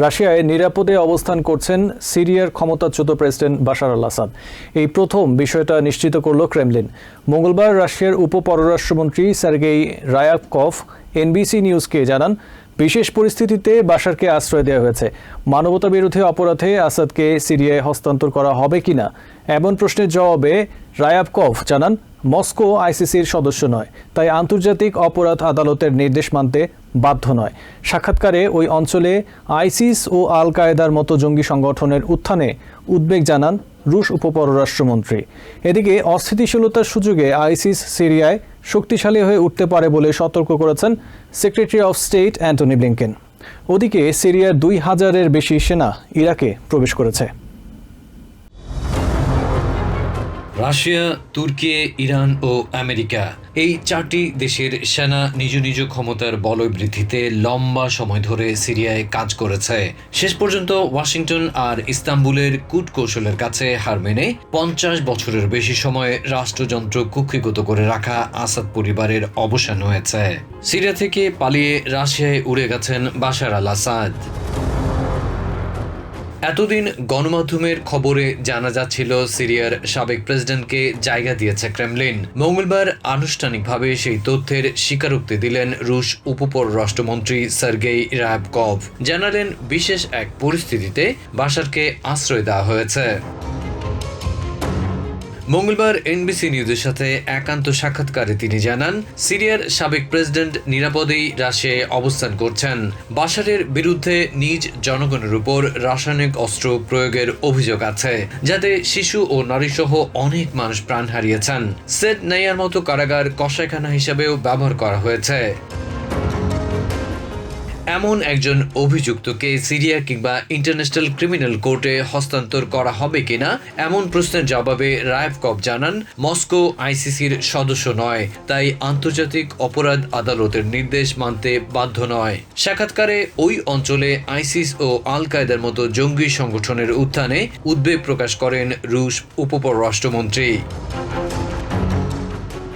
রাশিয়ায় নিরাপদে অবস্থান করছেন সিরিয়ার ক্ষমতাচ্যুত প্রেসিডেন্ট বাশার আল আসাদ এই প্রথম বিষয়টা নিশ্চিত করল ক্রেমলিন। মঙ্গলবার রাশিয়ার উপ পররাষ্ট্রমন্ত্রী সার্গেই রায়াকভ এনবিসি নিউজকে জানান, বিশেষ পরিস্থিতিতে বাশারকে আশ্রয় দেওয়া হয়েছে। মানবতা বিরোধী অপরাধে আসাদকে সিরিয়ায় হস্তান্তর করা হবে কিনা? এমন প্রশ্নের জবাবে রায়াবকভ জানান মস্কো আইসিসির সদস্য নয়, তাই আন্তর্জাতিক অপরাধ আদালতের নির্দেশ মানতে বাধ্য নয়। সাক্ষাৎকারে ওই অঞ্চলে আইসিস ও আল কায়েদার মতো জঙ্গি সংগঠনের উত্থানে উদ্বেগ জানান রুশ উপপররাষ্ট্রমন্ত্রী। এদিকে অস্থিতিশীলতার সুযোগে আইসিস সিরিয়ায় শক্তিশালী হয়ে উঠতে পারে বলে সতর্ক করেছেন secretary of state Antony Blinken. ওদিকে সিরিয়ার দুই হাজারের বেশি সেনা ইরাকে প্রবেশ করেছে। রাশিয়া, তুর্কি, ইরান ও আমেরিকা এই চারটি দেশের সেনা নিজ নিজ ক্ষমতার বলবৃদ্ধিতে লম্বা সময় ধরে সিরিয়ায় কাজ করেছে। শেষ পর্যন্ত ওয়াশিংটন আর ইস্তাম্বুলের কূটকৌশলের কাছে হার মেনে পঞ্চাশ বছরের বেশি সময় রাষ্ট্রযন্ত্র কুক্ষিগত করে রাখা আসাদ পরিবারের অবসান হয়েছে। সিরিয়া থেকে পালিয়ে রাশিয়ায় উড়ে গেছেন বাশার আল আসাদ এতদিন গণমাধ্যমের খবরে জানা যাচ্ছিল সিরিয়ার সাবেক প্রেসিডেন্টকে জায়গা দিয়েছে ক্রেমলিন। মঙ্গলবার আনুষ্ঠানিকভাবে সেই তথ্যের স্বীকারোক্তি দিলেন রুশ উপপররাষ্ট্রমন্ত্রী সার্গেই রাবকভ জানালেন, বিশেষ এক পরিস্থিতিতে বাসারকে আশ্রয় দেওয়া হয়েছে। মঙ্গলবার এনবিসি নিউজের সাথে একান্ত সাক্ষাৎকারে তিনি জানান, সিরিয়ার সাবেক প্রেসিডেন্ট নিরাপদেই রাশিয়ায় অবস্থান করছেন। বাশারের বিরুদ্ধে নিজ জনগণের উপর রাসায়নিক অস্ত্র প্রয়োগের অভিযোগ আছে, যাতে শিশু ও নারীসহ অনেক মানুষ প্রাণ হারিয়েছেন। সেট নাইয়ার মতো কারাগার কষাইখানা হিসেবেও ব্যবহার করা হয়েছে। এমন একজন অভিযুক্তকে সিরিয়া কিংবা ইন্টারন্যাশনাল ক্রিমিনাল কোর্টে হস্তান্তর করা হবে কিনা এমন প্রশ্নের জবাবে রায়ভকভ জানান, মস্কো আইসিসির সদস্য নয়, তাই আন্তর্জাতিক অপরাধ আদালতের নির্দেশ মানতে বাধ্য নয়। সাক্ষাৎকারে ওই অঞ্চলে আইসিস ও আল কায়দার মতো জঙ্গি সংগঠনের উত্থানে উদ্বেগ প্রকাশ করেন রুশ উপপররাষ্ট্রমন্ত্রী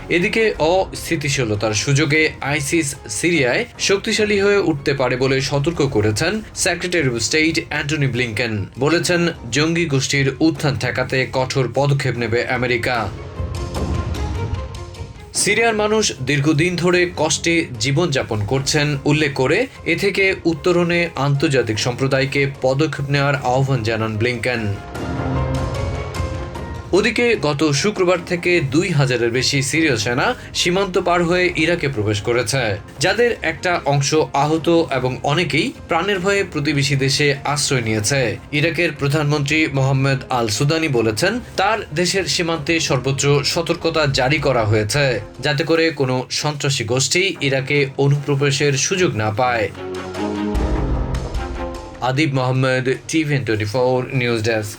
এদিকে অস্থিতিশীলতার সুযোগে আইসিস সিরিয়ায় শক্তিশালী হয়ে উঠতে পারে বলে সতর্ক করেছেন secretary of state Antony Blinken বলেছেন, জঙ্গি গোষ্ঠীর উত্থান ঠেকাতে কঠোর পদক্ষেপ নেবে আমেরিকা। সিরিয়ার মানুষ দীর্ঘদিন ধরে কষ্টে জীবনযাপন করছেন, উল্লেখ করে এ থেকে উত্তরণে আন্তর্জাতিক সম্প্রদায়কে পদক্ষেপ নেওয়ার আহ্বান জানান ব্লিংকেন ওদিকে গত শুক্রবার থেকে দুই হাজারের বেশি সিরীয় সেনা সীমান্ত পার হয়ে ইরাকে প্রবেশ করেছে, যাদের একটা অংশ আহত এবং অনেকেই প্রাণের ভয়ে প্রতিবেশী দেশে আশ্রয় নিয়েছে। ইরাকের প্রধানমন্ত্রী মোহাম্মদ আল সুদানি বলেছেন, তার দেশের সীমান্তে সর্বোচ্চ সতর্কতা জারি করা হয়েছে, যাতে করে কোনো সন্ত্রাসী গোষ্ঠী ইরাকে অনুপ্রবেশের সুযোগ না পায়। Adib Mohammad টিভেন twenty four news desk.